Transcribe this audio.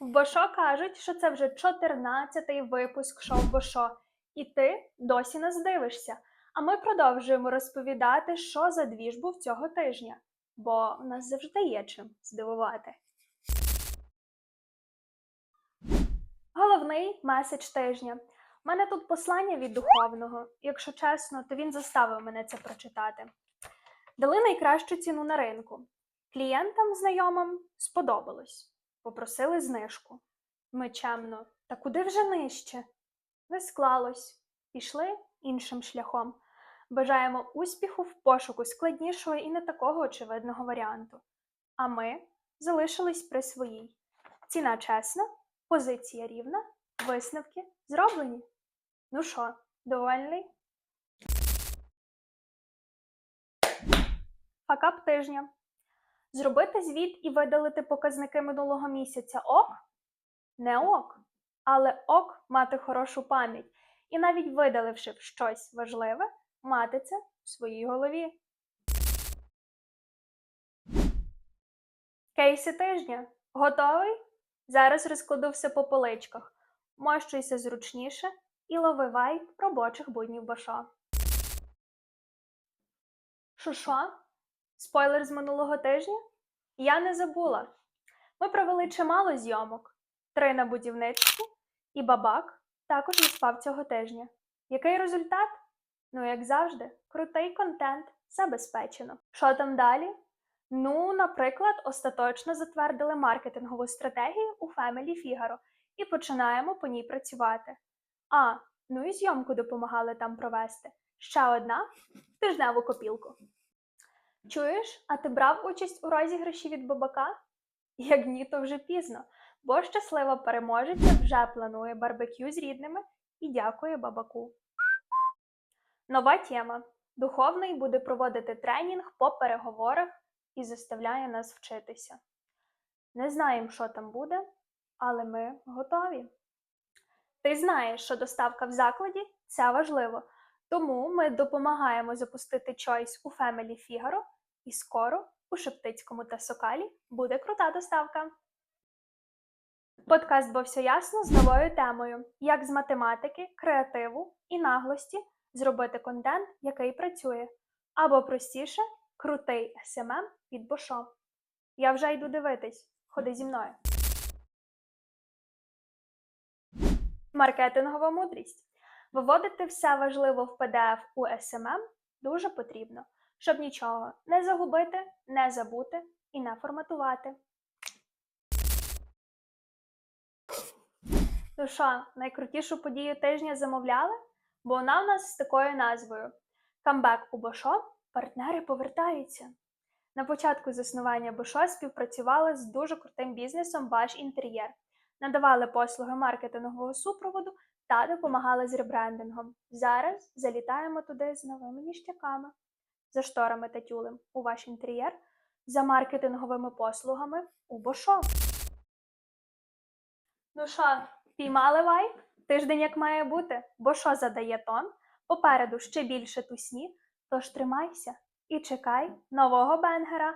Бошо кажуть, що це вже 14-й випуск шоу Бошо, і ти досі нас дивишся. А ми продовжуємо розповідати, що за двіж був цього тижня, бо в нас завжди є чим здивувати. Головний меседж тижня. У мене тут послання від духовного. Якщо чесно, то він заставив мене це прочитати. Дали найкращу ціну на ринку. Клієнтам знайомим сподобалось. Попросили знижку. Ми чемно, та куди вже нижче? Не склалось. Пішли іншим шляхом. Бажаємо успіху в пошуку складнішого і не такого очевидного варіанту. А ми залишились при своїй. Ціна чесна, позиція рівна, висновки зроблені. Ну що, довольний? Факап тижня. Зробити звіт і видалити показники минулого місяця ок? Не ок. Але ок мати хорошу пам'ять і навіть видаливши щось важливе, мати це в своїй голові. Кейси тижня. Готовий? Зараз розкладу все по поличках. Мощуйся зручніше і лови вайб робочих буднів Башо. Шо-шо? Спойлер з минулого тижня? Я не забула. Ми провели чимало зйомок, три на будівництві, і бабак також не спав цього тижня. Який результат? Ну, як завжди, крутий контент забезпечено. Що там далі? Ну, наприклад, остаточно затвердили маркетингову стратегію у Family Figaro і починаємо по ній працювати. А, ну і зйомку допомагали там провести. Ще одна тижневу копілку. Чуєш, а ти брав участь у розіграші від бабака? Як ні, то вже пізно, бо щаслива переможеця вже планує барбекю з рідними і дякує бабаку. Нова тема. Духовний буде проводити тренінг по переговорах і заставляє нас вчитися. Не знаємо, що там буде, але ми готові. Ти знаєш, що доставка в закладі це важливо, тому ми допомагаємо запустити Choice у Family Figaro, і скоро у Шептицькому та Сокалі буде крута доставка. Подкаст «Бо все ясно з новою темою: як з математики, креативу і наглості зробити контент, який працює, або простіше крутий SMM від Бошо. Я вже йду дивитись. Ходи зі мною. Маркетингова мудрість. Виводити все важливо в PDF у SMM дуже потрібно, щоб нічого не загубити, не забути і не форматувати. Ну що, найкрутішу подію тижня замовляли? Бо вона в нас з такою назвою Камбек у Бошо партнери повертаються. На початку заснування Бошо співпрацювали з дуже крутим бізнесом Ваш інтер'єр, надавали послуги маркетингового супроводу та допомагали з ребрендингом. Зараз залітаємо туди з новими ніштяками, за шторами та тюлем у ваш інтер'єр, за маркетинговими послугами у Бошо. Ну що, піймали вайб? Тиждень як має бути, бо що задає тон? Попереду ще більше тусні, тож тримайся і чекай нового бенгера.